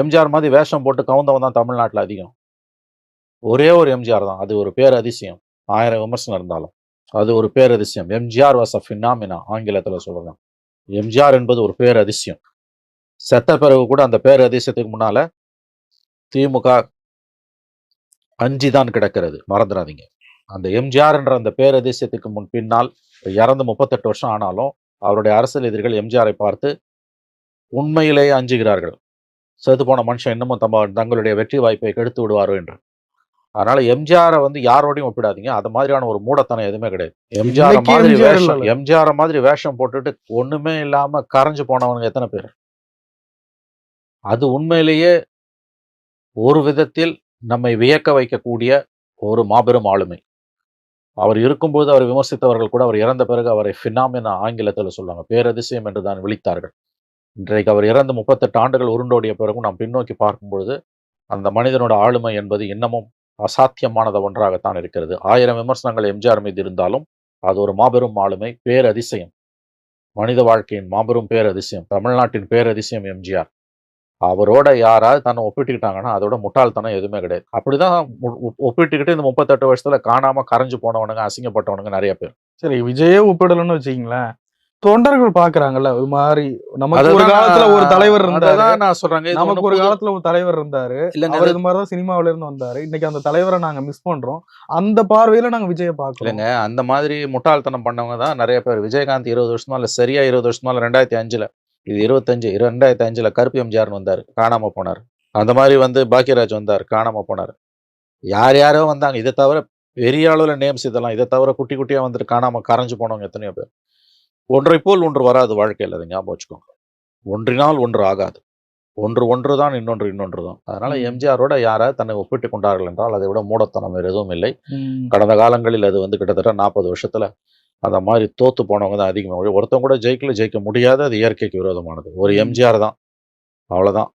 எம்ஜிஆர் மாதிரி வேஷம் போட்டு கவுந்தவன் தான் தமிழ்நாட்டில் அதிகம். ஒரே ஒரு எம்ஜிஆர் தான். அது ஒரு பேர் அதிசயம் ஆயிரம் விமர்சனம் இருந்தாலும். அது ஒரு பேர் அதிசயம் எம்ஜிஆர் வாஸ் அ ஃபினாமினா ஆங்கிலத்தில் சொல்லலாம் எம்ஜிஆர் என்பது ஒரு பேர் அதிசயம் செத்த பிறகு கூட அந்த பேர் அதிசயத்துக்கு முன்னால திமுக அஞ்சு தான் கிடக்கிறது. மறந்துடாதீங்க அந்த எம்ஜிஆர்ன்ற அந்த பேர் அதிசயத்துக்கு முன் பின்னால் இறந்து முப்பத்தெட்டு வருஷம் ஆனாலும் அவருடைய அரசியல் எதிரிகள் எம்ஜிஆரை பார்த்து உண்மையிலேயே அஞ்சுகிறார்கள். செத்து போன மனுஷன் இன்னமும் தம்ம தங்களுடைய வெற்றி வாய்ப்பை கெடுத்து விடுவாரோ என்று. அதனால எம்ஜிஆரை வந்து யாரோடையும் ஒப்பிடாதீங்க. அது மாதிரியான ஒரு மூடத்தனம் எதுவுமே கிடையாது. எம்ஜிஆர் மாதிரி வேஷம். எம்ஜிஆர் மாதிரி வேஷம் போட்டுட்டு ஒண்ணுமே இல்லாம கரைஞ்சு போனவனுங்க எத்தனை பேர்? அது உண்மையிலேயே ஒரு விதத்தில் நம்மை வியக்க வைக்கக்கூடிய ஒரு மாபெரும் ஆளுமை. அவர் இருக்கும்போது அவர் விமர்சித்தவர்கள் கூட அவர் இறந்த பிறகு அவரை ஃபினாமினா ஆங்கிலத்தில் சொல்லுவாங்க. பேரதிசயம் என்று தான் விழித்தார்கள். இன்றைக்கு அவர் இறந்து முப்பத்தெட்டு ஆண்டுகள் உருண்டோடிய பிறகும் நாம் பின்னோக்கி பார்க்கும் பொழுது அந்த மனிதனோட ஆளுமை என்பது இன்னமும் அசாத்தியமானது ஒன்றாகத்தான் இருக்கிறது. ஆயிரம் விமர்சனங்கள் எம்ஜிஆர் மீது இருந்தாலும் அது ஒரு மாபெரும் ஆளுமை பேரதிசயம். மனித வாழ்க்கையின் மாபெரும் பேரதிசயம் தமிழ்நாட்டின் பேரதிசயம் எம்ஜிஆர். அவரோட யாராவது தன்னை ஒப்பிட்டுக்கிட்டாங்கன்னா அதோட முட்டாள்தனம் எதுவுமே கிடையாது. அப்படிதான் ஒப்பிட்டுக்கிட்டு இந்த முப்பத்தெட்டு வருஷத்துல காணாம கரைஞ்சு போனவனுங்க அசிங்கப்பட்டவனுங்க நிறைய பேர். சரி விஜயே ஒப்பிடலன்னு வச்சுக்கீங்களேன். தொண்டர்கள் பாக்குறாங்கல்ல ஒரு மாதிரி நமக்கு ஒரு காலத்துல ஒரு தலைவர் இருந்தாரு. நான் சொல்றேங்க. நமக்கு ஒரு காலத்துல ஒரு தலைவர் இருந்தாரு. அவர் இது மாதிரிதான் சினிமாவில இருந்து வந்தாரு. இன்னைக்கு அந்த தலைவரை நாங்க மிஸ் பண்றோம். அந்த பார்வையில நாங்க விஜய பாக்குறோம் இல்லைங்க அந்த மாதிரி முட்டாள்தனம் பண்ணவங்க தான் நிறைய பேர். விஜயகாந்த் இருபது வருஷமா இல்ல சரியா இருபது வருஷமா இல்ல ரெண்டாயிரத்தி அஞ்சுல இது இருபத்தஞ்சு ரெண்டாயிரத்தி அஞ்சுல கருப்பு எம்ஜிஆர் வந்தார் காணாம போனார். அந்த மாதிரி வந்து பாக்கியராஜ் வந்தார் காணாம போனார். யார் யாரோ வந்தாங்க. இதை தவிர பெரிய அளவுல நேம்ஸ் இதெல்லாம் இதை தவிர குட்டி குட்டியா வந்துட்டு காணாம கரைஞ்சு போனவங்க எத்தனையோ பேர். ஒன்றை போல் ஒன்று வராது வாழ்க்கையில் அதை ஞாபகம் வச்சுக்கோங்க. ஒன்றினால் ஒன்று ஆகாது. ஒன்று ஒன்று தான் இன்னொன்று இன்னொன்று தான். அதனால. எம்ஜிஆரோட யாராவது தன்னை ஒப்பிட்டு கொண்டார்கள் என்றால் அதை விட மூடத்தனம் வேறு எதுவும் இல்லை. கடந்த காலங்களில் அது வந்து கிட்டத்தட்ட நாற்பது வருஷத்துல அந்த மாதிரி தோத்து போனவங்க தான் அதிகமாக ஒருத்தவங்க கூட ஜெயிக்கல ஜெயிக்க முடியாது அது இயற்கைக்கு விரோதமானது. ஒரு. எம்ஜிஆர் தான். அவ்வளவுதான்.